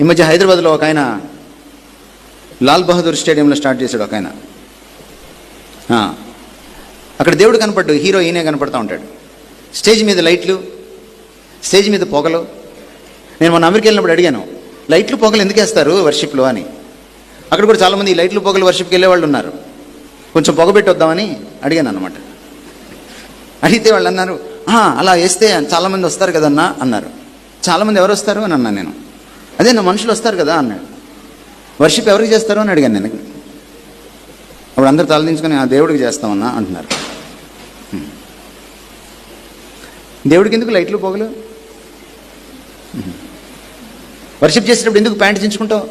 ఈ మధ్య హైదరాబాద్లో ఒక ఆయన లాల్ బహదూర్ స్టేడియంలో స్టార్ట్ చేశాడు ఒక ఆయన. అక్కడ దేవుడు కనపడ్డు హీరో ఈయనే కనపడుతూ ఉంటాడు. స్టేజ్ మీద లైట్లు స్టేజ్ మీద పొగలు. నేను మొన్న అమెరికా వెళ్ళినప్పుడు అడిగాను లైట్లు పొగలు ఎందుకు వేస్తారు వర్షిప్లో అని. అక్కడ కూడా చాలామంది ఈ లైట్లు పొగలు వర్షిప్కి వెళ్ళే వాళ్ళు ఉన్నారు. కొంచెం పొగ పెట్టొద్దామని అడిగాను అనమాట అడిగితే వాళ్ళు అన్నారు అలా వేస్తే చాలామంది వస్తారు కదన్నా అన్నారు. చాలామంది ఎవరు వస్తారు? అని అన్నాను నేను. అదే నా మనుషులు వస్తారు కదా అన్నాడు. వర్షిప్ ఎవరికి చేస్తారు అని అడిగాను నేను. అప్పుడు అందరు తలదించుకొని ఆ దేవుడికి చేస్తామన్నా అంటున్నారు. దేవుడికి ఎందుకు లైట్లు పొగలు? వర్షిప్ చేసేటప్పుడు ఎందుకు ప్యాంట్ చించుకుంటావు?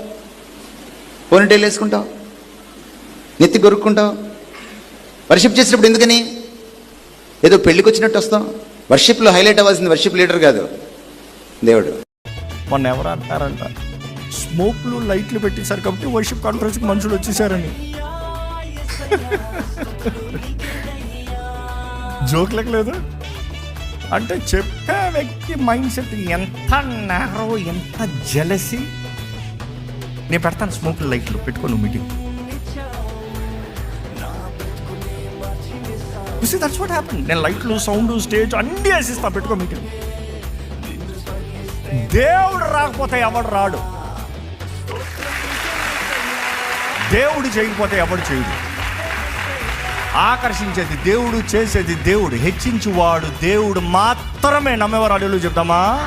పోనీటైల్ వేసుకుంటావు? నెత్తి గొరుక్కుంటావు? వర్షిప్ చేసేటప్పుడు ఎందుకని? ఏదో పెళ్ళికి వచ్చినట్టు వస్తాం. వర్షిప్లో హైలైట్ అవ్వాల్సింది వర్షిప్ లీడర్ కాదు దేవుడు. మొన్న ఎవరు అంటారంట స్మోక్లు లైట్లు పెట్టేశారు కాబట్టి వర్షిప్ కాన్ఫరెన్స్కి మనుషులు వచ్చేసారని. జోక్లకు లేదు అంటే చెప్పే వ్యక్తి మైండ్ సెట్ ఎంత నేరో ఎంత జలసి నేను పెడతాను స్మోక్ లైట్లు పెట్టుకోను మీటింగ్. దట్స్ వాట్ హ్యాపన్ నేను లైట్లు సౌండ్ స్టేజ్ అన్నీ వేసిస్తా పెట్టుకో మీటింగ్. దేవుడు రాకపోతే ఎవడు రాడు? దేవుడు చేయకపోతే ఎవడు చేయడు? ఆకర్షించేది దేవుడు చేసేది దేవుడు. హెచ్చించువాడు దేవుడు మాత్రమే. నమ్మేవారు అడుగులు చెప్తామా